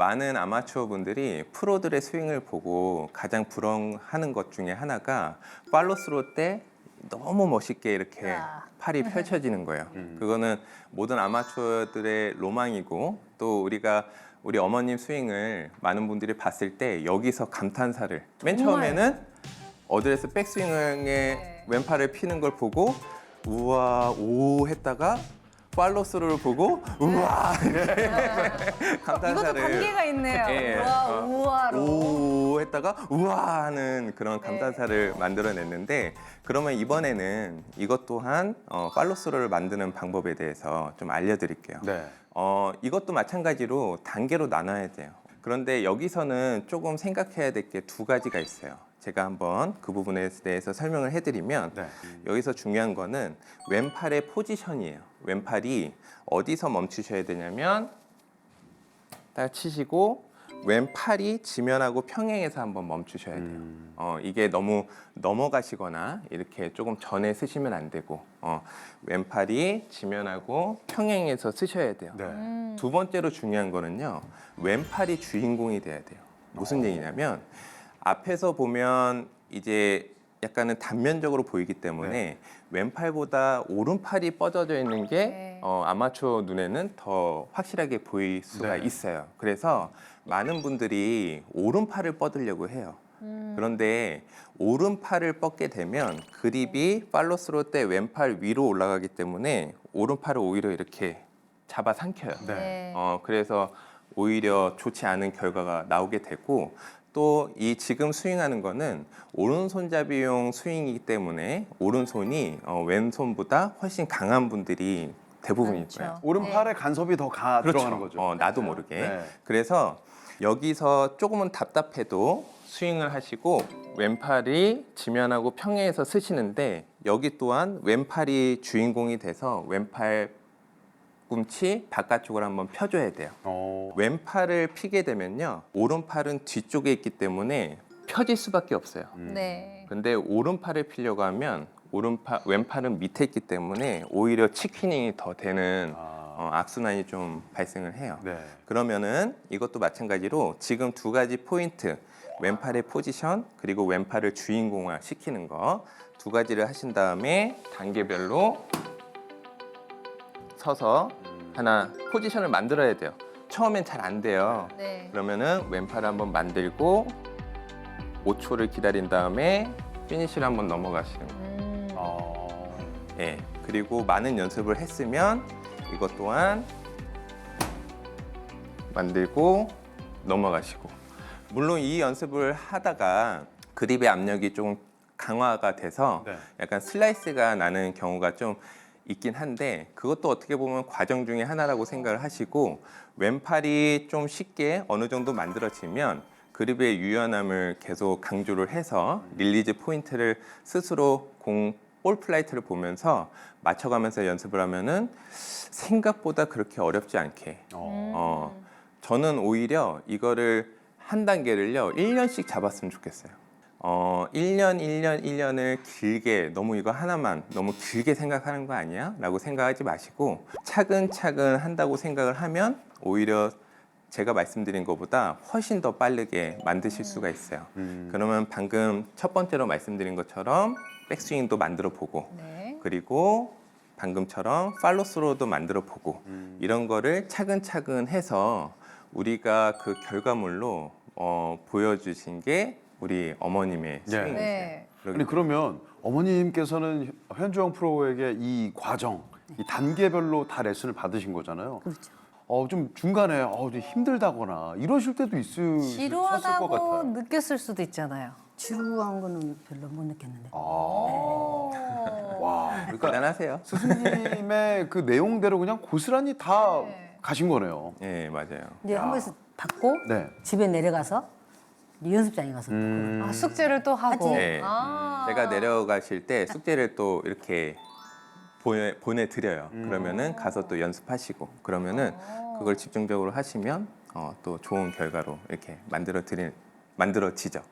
많은 아마추어 분들이 프로들의 스윙을 보고 가장 부러워하는 것 중에 하나가 팔로스로 때 너무 멋있게 이렇게 아. 팔이 펼쳐지는 거예요. 음. 그거는 모든 아마추어들의 로망이고 또 우리가 우리 어머님 스윙을 많은 분들이 봤을 때 여기서 감탄사를 맨. 처음에는 어드레스 백스윙에 네. 왼팔을 피는 걸 보고 우와 오 했다가 팔로스를 보고 우와 이렇게 이것도 감탄사를 관계가 있네요. 예, 와 어, 우와로. 오 했다가 우와 하는 그런 감탄사를 만들어냈는데 그러면 이번에는 이것 또한 어, 팔로스를 만드는 방법에 대해서 좀 알려드릴게요. 네. 어, 이것도 마찬가지로 단계로 나눠야 돼요. 그런데 여기서는 조금 생각해야 될 게 두 가지가 있어요. 제가 한번 그 부분에 대해서 설명을 해드리면 네. 여기서 중요한 거는 왼팔의 포지션이에요. 왼팔이 어디서 멈추셔야 되냐면 딱 치시고 왼팔이 지면하고 평행해서 한번 멈추셔야 돼요. 음. 어, 이게 너무 넘어가시거나 이렇게 조금 전에 쓰시면 안 되고 어, 왼팔이 지면하고 평행해서 쓰셔야 돼요. 네. 음. 두 번째로 중요한 거는요. 왼팔이 주인공이 돼야 돼요. 무슨 얘기냐면 앞에서 보면 이제 약간은 단면적으로 보이기 때문에 왼팔보다 오른팔이 뻗어져 있는 게 네. 어, 아마추어 눈에는 더 확실하게 보일 수가 네. 있어요. 그래서 많은 분들이 오른팔을 뻗으려고 해요. 음. 그런데 오른팔을 뻗게 되면 그립이 팔로스로 때 왼팔 위로 올라가기 때문에 오른팔을 오히려 이렇게 잡아 삼켜요. 네. 네. 어, 그래서 오히려 좋지 않은 결과가 나오게 되고 또 이 지금 스윙하는 거는 오른손잡이용 스윙이기 때문에 오른손이 어, 왼손보다 훨씬 강한 분들이 대부분일 그렇죠. 거예요. 오른팔에 간섭이 더 가, 들어가는 거죠. 어, 나도 모르게. 네. 그래서 여기서 조금은 답답해도 스윙을 하시고 왼팔이 지면하고 평행해서 쓰시는데 여기 또한 왼팔이 주인공이 돼서 왼팔 꿈치 바깥쪽으로 한번 펴줘야 돼요. 어. 왼팔을 피게 되면요 오른팔은 뒤쪽에 있기 때문에 펴질 수밖에 없어요. 음. 네. 근데 오른팔을 피려고 하면 오른팔 왼팔은 밑에 있기 때문에 오히려 치퀴닝이 더 되는 아. 어, 악순환이 좀 발생을 해요. 네. 그러면은 이것도 마찬가지로 지금 두 가지 포인트 왼팔의 포지션 그리고 왼팔을 주인공화 시키는 거 두 가지를 하신 다음에 단계별로 서서 음. 하나 포지션을 만들어야 돼요. 처음엔 잘 안 돼요. 네. 그러면은 왼팔을 한번 만들고 5초를 기다린 다음에 피니시를 한번 넘어가시는 거예요. 음. 어. 예. 그리고 많은 연습을 했으면 이것 또한 만들고 넘어가시고 물론 이 연습을 하다가 그립의 압력이 좀 강화가 돼서 네. 약간 슬라이스가 나는 경우가 좀 있긴 한데 그것도 어떻게 보면 과정 중에 하나라고 생각을 하시고 왼팔이 좀 쉽게 어느 정도 만들어지면 그립의 유연함을 계속 강조를 해서 릴리즈 포인트를 스스로 공 볼 플라이트를 보면서 맞춰가면서 연습을 하면은 생각보다 그렇게 어렵지 않게 어. 어. 저는 오히려 이거를 한 단계를요, 1년씩 잡았으면 좋겠어요. 어, 1년, 1년, 1년을 길게, 너무 이거 하나만 너무 길게 생각하는 거 아니야? 라고 생각하지 마시고, 차근차근 한다고 생각을 하면, 오히려 제가 말씀드린 것보다 훨씬 더 빠르게 만드실 수가 있어요. 음. 그러면 방금 첫 번째로 말씀드린 것처럼 백스윙도 만들어 보고, 네. 그리고 방금처럼 팔로스로도 만들어 보고, 음. 이런 거를 차근차근 해서 우리가 그 결과물로 어, 보여주신 게 우리 어머님의 네. 스윙이세요. 네. 아니 그러면 어머님께서는 현주영 프로에게 이 과정, 이 단계별로 다 레슨을 받으신 거잖아요. 그렇죠. 어, 좀 중간에 어, 좀 힘들다거나 이러실 때도 있으셨을 것 지루하다고 같아요. 느꼈을 수도 있잖아요. 지루한 거는 별로 못 느꼈는데. 아, 오. 와, 그러니까 대단하세요. 스승님의 그 내용대로 그냥 고스란히 다 네. 가신 거네요. 예, 맞아요. 이제 야. 한 번씩 받고 네. 집에 내려가서 연습장에 가서 음. 아, 숙제를 또 하고. 하지. 네. 아. 제가 내려가실 때 숙제를 또 이렇게 보내, 보내드려요. 음. 그러면은 가서 또 연습하시고 그러면은 그걸 집중적으로 하시면 어, 또 좋은 결과로 이렇게 만들어 드릴 만들어지죠.